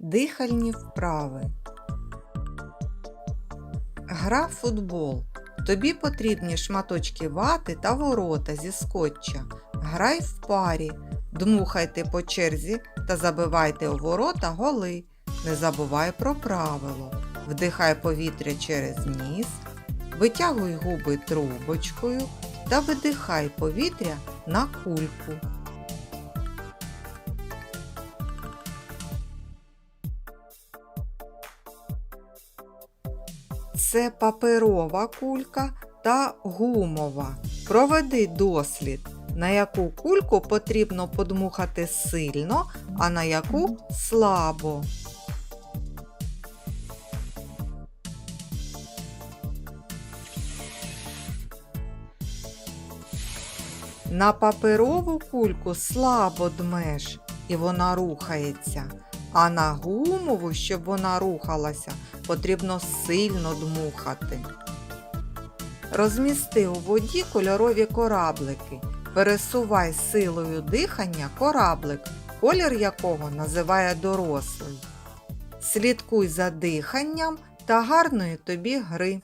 Дихальні вправи. Гра в футбол. Тобі потрібні шматочки вати та ворота зі скотча. Грай в парі. Дмухайте по черзі та забивайте у ворота голи. Не забувай про правило. Вдихай повітря через ніс, витягуй губи трубочкою та видихай повітря на кульку. Це паперова кулька та гумова. Проведи дослід, на яку кульку потрібно подмухати сильно, а на яку слабо. На паперову кульку слабо дмеш, і вона рухається. А на гумову, щоб вона рухалася, потрібно сильно дмухати. Розмісти у воді кольорові кораблики. Пересувай силою дихання кораблик, колір якого називає дорослий. Слідкуй за диханням та гарної тобі гри.